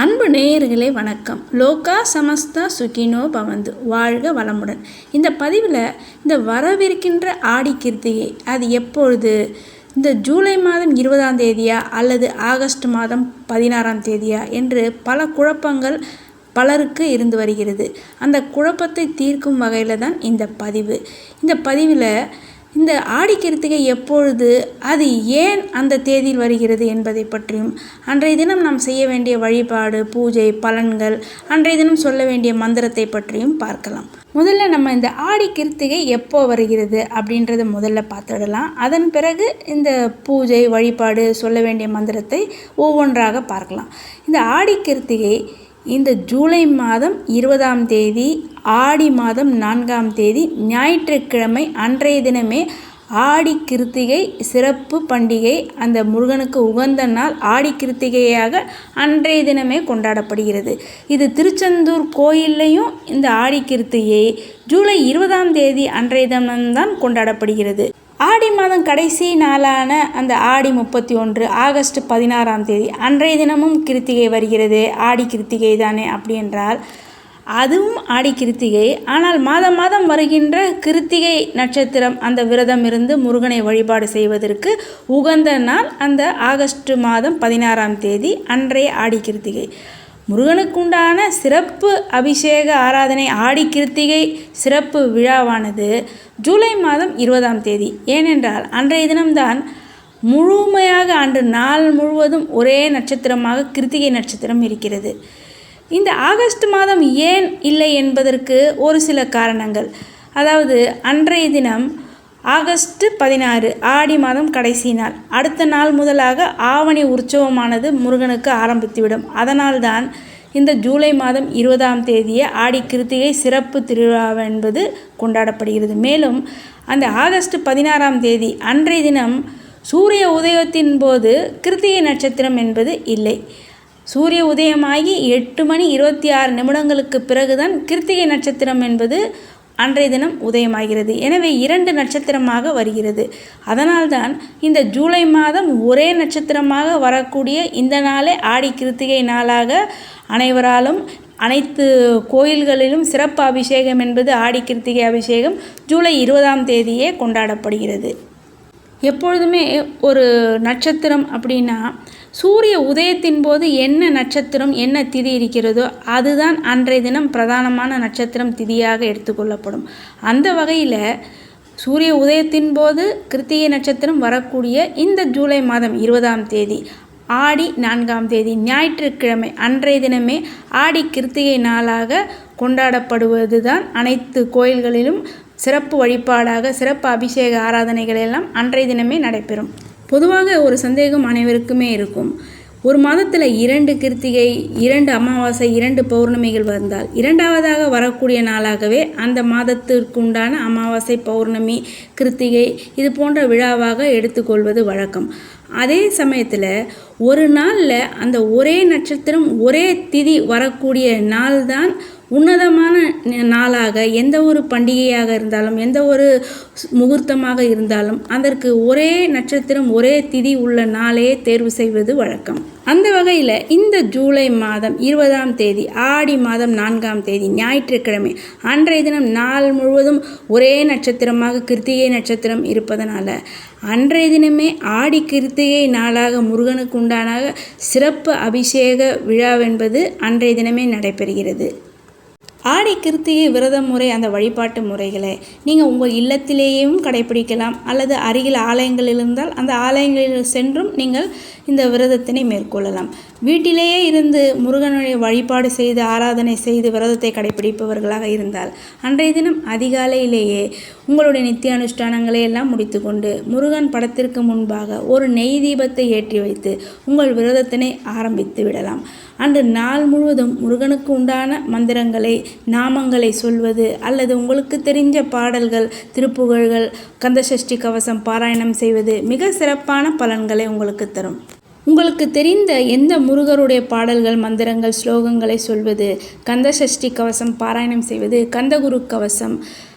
அன்பு நேயர்களே வணக்கம். லோகா சமஸ்தா சுகினோ பவந்து. வாழ்க வளமுடன். இந்த பதிவில் இந்த வரவிருக்கின்ற ஆடி கிருத்திகை அது எப்பொழுது? இந்த ஜூலை மாதம் இருபதாம் தேதியா? அல்லது ஆகஸ்ட் மாதம் பதினாறாம் தேதியா? என்று பல குழப்பங்கள் பலருக்கு இருந்து வருகிறது. அந்த குழப்பத்தை தீர்க்கும் வகையில் தான் இந்த பதிவு. இந்த பதிவில் இந்த ஆடி கிருத்திகை எப்பொழுது அது ஏன் அந்த தேதியில் வருகிறது என்பதை பற்றியும் அன்றைய தினம் நாம் செய்ய வேண்டிய வழிபாடு பூஜை பலன்கள் அன்றைய தினம் சொல்ல வேண்டிய மந்திரத்தை பற்றியும் பார்க்கலாம். முதல்ல நம்ம இந்த ஆடி கிருத்திகை எப்போ வருகிறது அப்படின்றத முதல்ல பார்த்துடலாம். அதன் பிறகு இந்த பூஜை வழிபாடு சொல்ல வேண்டிய மந்திரத்தை ஒவ்வொன்றாக பார்க்கலாம். இந்த ஆடி கிருத்திகை இந்த ஜூலை மாதம் இருபதாம் தேதி ஆடி மாதம் நான்காம் தேதி ஞாயிற்றுக்கிழமை அன்றைய தினமே ஆடி கிருத்திகை சிறப்பு பண்டிகை அந்த முருகனுக்கு உகந்த நாள் ஆடி கிருத்திகையாக அன்றைய தினமே கொண்டாடப்படுகிறது. இது திருச்செந்தூர் கோயில்லையும் இந்த ஆடி கிருத்திகை ஜூலை இருபதாம் தேதி அன்றைய தினம்தான் கொண்டாடப்படுகிறது. ஆடி மாதம் கடைசி நாளான அந்த ஆடி முப்பத்தி ஒன்று ஆகஸ்ட் பதினாறாம் தேதி அன்றைய தினமும் கிருத்திகை வருகிறது. ஆடி கிருத்திகை தானே அப்படி என்றால் அதுவும் ஆடி கிருத்திகை. ஆனால் மாதம் மாதம் வருகின்ற கிருத்திகை நட்சத்திரம் அந்த விரதம் இருந்து முருகனை வழிபாடு செய்வதற்கு உகந்த நாள் அந்த ஆகஸ்ட் மாதம் பதினாறாம் தேதி அன்றைய ஆடி கிருத்திகை. முருகனுக்குண்டான சிறப்பு அபிஷேக ஆராதனை ஆடி கிருத்திகை சிறப்பு விழாவானது ஜூலை மாதம் இருபதாம் தேதி. ஏனென்றால் அன்றைய தினம்தான் முழுமையாக அன்று நாள் முழுவதும் ஒரே நட்சத்திரமாக கிருத்திகை நட்சத்திரம் இருக்கிறது. இந்த ஆகஸ்ட் மாதம் ஏன் இல்லை என்பதற்கு ஒரு சில காரணங்கள். அதாவது அன்றைய தினம் ஆகஸ்ட் பதினாறு ஆடி மாதம் கடைசி நாள். அடுத்த நாள் முதலாக ஆவணி உற்சவமானது முருகனுக்கு ஆரம்பித்துவிடும். அதனால்தான் இந்த ஜூலை மாதம் இருபதாம் தேதியே ஆடி கிருத்திகை சிறப்பு திருவிழா என்பது கொண்டாடப்படுகிறது. மேலும் அந்த ஆகஸ்ட் பதினாறாம் தேதி அன்றைய தினம் சூரிய உதயத்தின் போது கிருத்திகை நட்சத்திரம் என்பது இல்லை. சூரிய உதயமாகி எட்டு மணி இருபத்தி ஆறு நிமிடங்களுக்கு பிறகுதான் கிருத்திகை நட்சத்திரம் என்பது அன்றைய தினம் உதயமாகிறது. எனவே இரண்டு நட்சத்திரமாக வருகிறது. அதனால்தான் இந்த ஜூலை மாதம் ஒரே நட்சத்திரமாக வரக்கூடிய இந்த நாளே ஆடி கிருத்திகை நாளாக அனைவராலும் அனைத்து கோயில்களிலும் சிறப்பு அபிஷேகம் என்பது ஆடி கிருத்திகை அபிஷேகம் ஜூலை இருபதாம் தேதியே கொண்டாடப்படுகிறது. எப்பொழுதுமே ஒரு நட்சத்திரம் அப்படின்னா சூரிய உதயத்தின் போது என்ன நட்சத்திரம் என்ன திதி இருக்கிறதோ அதுதான் அன்றைய தினம் பிரதானமான நட்சத்திரம் திதியாக எடுத்துக்கொள்ளப்படும் அந்த வகையில் சூரிய உதயத்தின் போது கிருத்திகை நட்சத்திரம் வரக்கூடிய இந்த ஜூலை மாதம் இருபதாம் தேதி ஆடி நான்காம் தேதி ஞாயிற்றுக்கிழமை அன்றைய தினமே ஆடி கிருத்திகை நாளாக கொண்டாடப்படுவது தான் அனைத்து கோயில்களிலும் சிறப்பு வழிபாடாக சிறப்பு அபிஷேக ஆராதனைகள் எல்லாம் அன்றைய தினமே நடைபெறும். பொதுவாக ஒரு சந்தேகம் அனைவருக்குமே இருக்கும். ஒரு மாதத்தில் இரண்டு கிருத்திகை இரண்டு அமாவாசை இரண்டு பௌர்ணமிகள் வந்தால் இரண்டாவதாக வரக்கூடிய நாளாகவே அந்த மாதத்திற்கு உண்டான அமாவாசை பௌர்ணமி கிருத்திகை இது போன்ற விழாவாக எடுத்துக்கொள்வது வழக்கம். அதே சமயத்தில் ஒரு நாளில் அந்த ஒரே நட்சத்திரம் ஒரே திதி வரக்கூடிய நாள்தான் உன்னதமான நாளாக எந்த ஒரு பண்டிகையாக இருந்தாலும் எந்த ஒரு முகூர்த்தமாக இருந்தாலும் அதற்கு ஒரே நட்சத்திரம் ஒரே திதி உள்ள நாளே தேர்வு செய்வது வழக்கம். அந்த வகையில் இந்த ஜூலை மாதம் இருபதாம் தேதி ஆடி மாதம் நான்காம் தேதி ஞாயிற்றுக்கிழமை அன்றைய தினம் நாள் முழுவதும் ஒரே நட்சத்திரமாக கிருத்திகை நட்சத்திரம் இருப்பதனால அன்றைய தினமே ஆடி கிருத்திகை நாளாக முருகனுக்கு உண்டான சிறப்பு அபிஷேக விழாவென்பது அன்றைய தினமே நடைபெறுகிறது. ஆடி கிருத்திகை விரத முறை அந்த வழிபாட்டு முறைகளை நீங்கள் உங்கள் இல்லத்திலேயும் கடைபிடிக்கலாம் அல்லது அருகில் ஆலயங்கள் இருந்தால் அந்த ஆலயங்களில் சென்றும் நீங்கள் இந்த விரதத்தினை மேற்கொள்ளலாம். வீட்டிலேயே இருந்து முருகனுடைய வழிபாடு செய்து ஆராதனை செய்து விரதத்தை கடைபிடிப்பவர்களாக இருந்தால் அன்றைய தினம் அதிகாலையிலேயே உங்களுடைய நித்திய அனுஷ்டானங்களை எல்லாம் முடித்துக்கொண்டு முருகன் படத்திற்கு முன்பாக ஒரு நெய் தீபத்தை ஏற்றி வைத்து உங்கள் விரதத்தினை ஆரம்பித்து விடலாம். அன்று நாள் முழுவதும் முருகனுக்கு உண்டான மந்திரங்களை நாமங்களை சொல்வது அல்லது உங்களுக்கு தெரிஞ்ச பாடல்கள் திருப்புகழ்கள் கந்தசஷ்டி கவசம் பாராயணம் செய்வது மிக சிறப்பான பலன்களை உங்களுக்கு தரும். உங்களுக்கு தெரிந்த எந்த முருகருடைய பாடல்கள் மந்திரங்கள் ஸ்லோகங்களை சொல்வது? கந்த சஷ்டி கவசம் பாராயணம் செய்வது கந்தகுரு கவசம்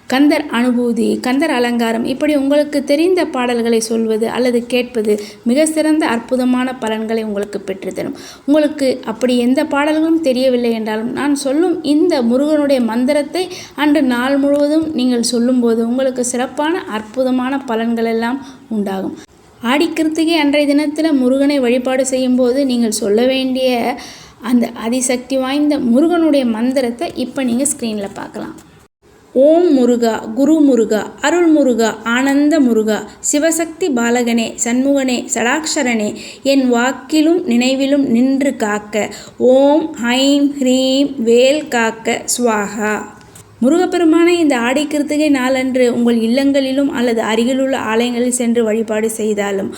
கந்தர் அனுபூதி கந்தர் அலங்காரம் இப்படி உங்களுக்கு தெரிந்த பாடல்களை சொல்வது அல்லது கேட்பது மிக சிறந்த அற்புதமான பலன்களை உங்களுக்கு பெற்றுத்தரும் உங்களுக்கு அப்படி எந்த பாடல்களும் தெரியவில்லை என்றாலும் நான் சொல்லும் இந்த முருகனுடைய மந்திரத்தை அன்று நாள் முழுவதும் நீங்கள் சொல்லும்போது உங்களுக்கு சிறப்பான அற்புதமான பலன்கள் எல்லாம் உண்டாகும். ஆடிக்கிருத்திகை அன்றைய தினத்தில் முருகனை வழிபாடு செய்யும்போது நீங்கள் சொல்ல வேண்டிய அந்த அதிசக்தி வாய்ந்த முருகனுடைய மந்திரத்தை இப்போ நீங்கள் ஸ்க்ரீனில் பார்க்கலாம். ஓம் முருகா குரு முருகா அருள் முருகா ஆனந்த முருகா சிவசக்தி பாலகனே சண்முகனே சடாக்ஷரனே என் வாக்கிலும் நினைவிலும் நின்று காக்க ஓம் ஐம் ஹ்ரீம் வேல் காக்க ஸ்வாகா முருகப்பெருமானை இந்த ஆடி கிருத்திகை நாளன்று உங்கள் இல்லங்களிலும் அல்லது அருகிலுள்ள ஆலயங்களில் சென்று வழிபாடு செய்தாலும்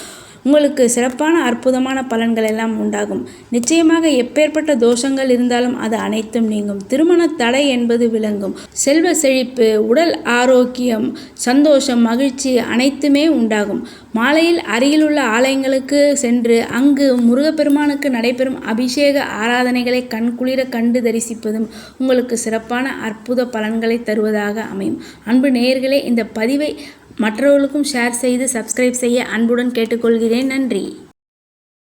உங்களுக்கு சிறப்பான அற்புதமான பலன்கள் எல்லாம் உண்டாகும். நிச்சயமாக எப்பேற்பட்ட தோஷங்கள் இருந்தாலும் அது அனைத்தும் நீங்கும். திருமண தடை என்பது விளங்கும். செல்வ செழிப்பு உடல் ஆரோக்கியம் சந்தோஷம் மகிழ்ச்சி அனைத்துமே உண்டாகும். மாலையில் அருகிலுள்ள ஆலயங்களுக்கு சென்று அங்கு முருகப்பெருமானுக்கு நடைபெறும் அபிஷேக ஆராதனைகளை கண்குளிர கண்டு தரிசிப்பதும் உங்களுக்கு சிறப்பான அற்புத பலன்களை தருவதாக அமையும். அன்பு நேயர்களே இந்த பதிவை மற்றவர்களுக்கும் ஷேர் செய்து சப்ஸ்கிரைப் செய்ய அன்புடன் கேட்டுக்கொள்கிறேன். நன்றி.